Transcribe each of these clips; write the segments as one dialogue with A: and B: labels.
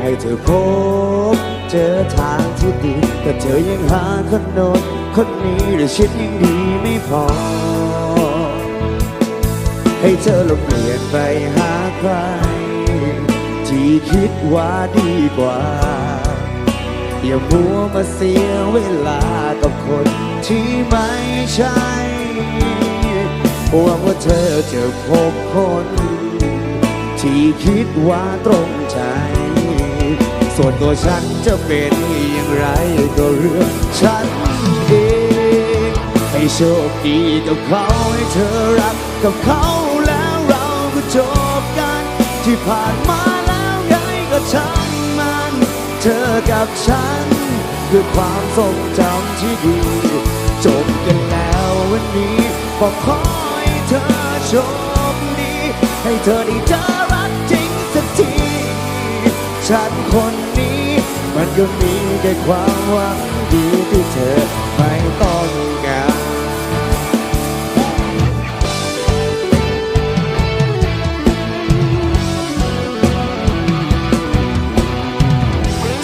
A: ให้เธอพบ เจอทางที่ดี แต่เธอยังหาคนโน้นคนนี้หรือชิดยังดีไม่พอ ให้เธอลองเปลี่ยนไปหาใคร ที่คิดว่าดีกว่า อย่ามัวมาเสียเวลากับคนที่ไม่ใช่หวังว่าเธอจะพบคน ที่คิดว่าตรงใจ ส่วนตัวฉันจะเป็นอย่างไรก็เรื่องฉันเองให้โชคดีกับเขาให้เธอรักกับเขาแล้วเราก็จบกัน ที่ผ่านมาแล้วไงก็ช่างมัน เธอกับฉัน คือความทรงจำที่ดีจบกันแล้ววันนี้ก็ขอให้เธอโชคดี ให้เธอได้เจอรักจริงสักทีฉัน ก็มีแค่ความหวังดีที่เธอไม่ต้องการ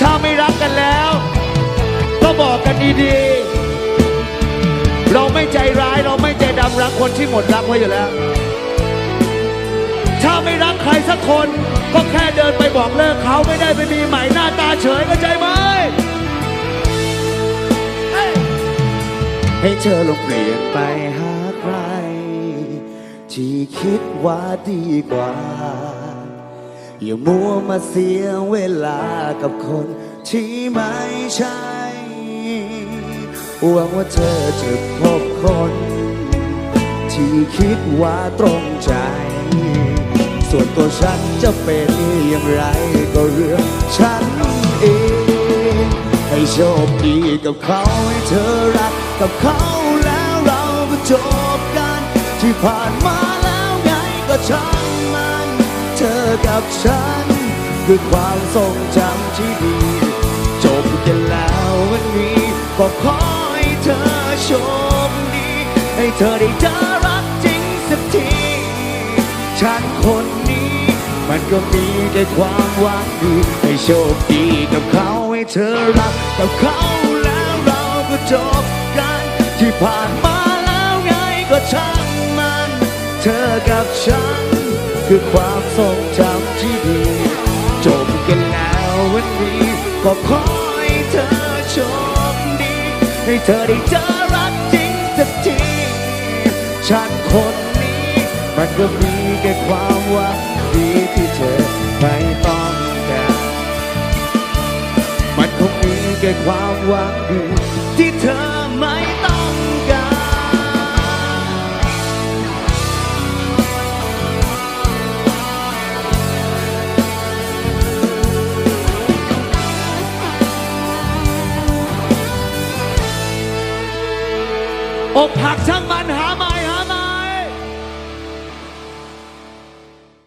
B: ถ้าไม่รักกันแล้ว ก็บอกกันดีๆ เราไม่ใจร้ายเราไม่ใจดำรักคนที่หมดรักไว้อยู่แล้ว ถ้าไม่รักใครสักคน ก็แค่เดินไปบอกเลิกเขาไม่ได้ไปมีใหม่หน้าตาเฉย ให้เธ
A: อลองเปลี่ยนไปหาใคร ที่คิดว่าดีกว่า อย่ามัวมาเสียเวลากับคนที่ไม่ใช่หวังว่าเธอจะพบคน ที่คิดว่าตรงใจ ส่วนตัวฉันจะเป็นอย่างไรก็เรื่องฉันเอง ให้โชคดีกับเขาให้เธอรักกับเขาแล้วเราก็จบกัน ที่ผ่านมาแล้วไงก็ช่างมัน เธอกับฉัน คือความทรงจำที่ดี จบกันแล้ววันนี้ก็ขอให้เธอโชคดี ให้เธอได้เจอรักจริงสักที ฉันคน มันก็มีแค่ความหวังดีให้โชคดีกับเขาให้เธอรักกับเขาแล้วเราก็จบกันที่ผ่านมาแล้วไงก็ช่างมัน เธอกับฉัน คือความทรงจำที่ดี จบกันแล้ววันนี้ ก็ขอให้เธอโชคดี ให้เธอได้เจอรักจริงสักทีฉันคน มันก็มีแค่ความหวังดีที่เธอไม่ต้องการมันคงมีแค่ความหวังดีที่เธอไม่ต้องการ
B: อกหักช่างมันหาม่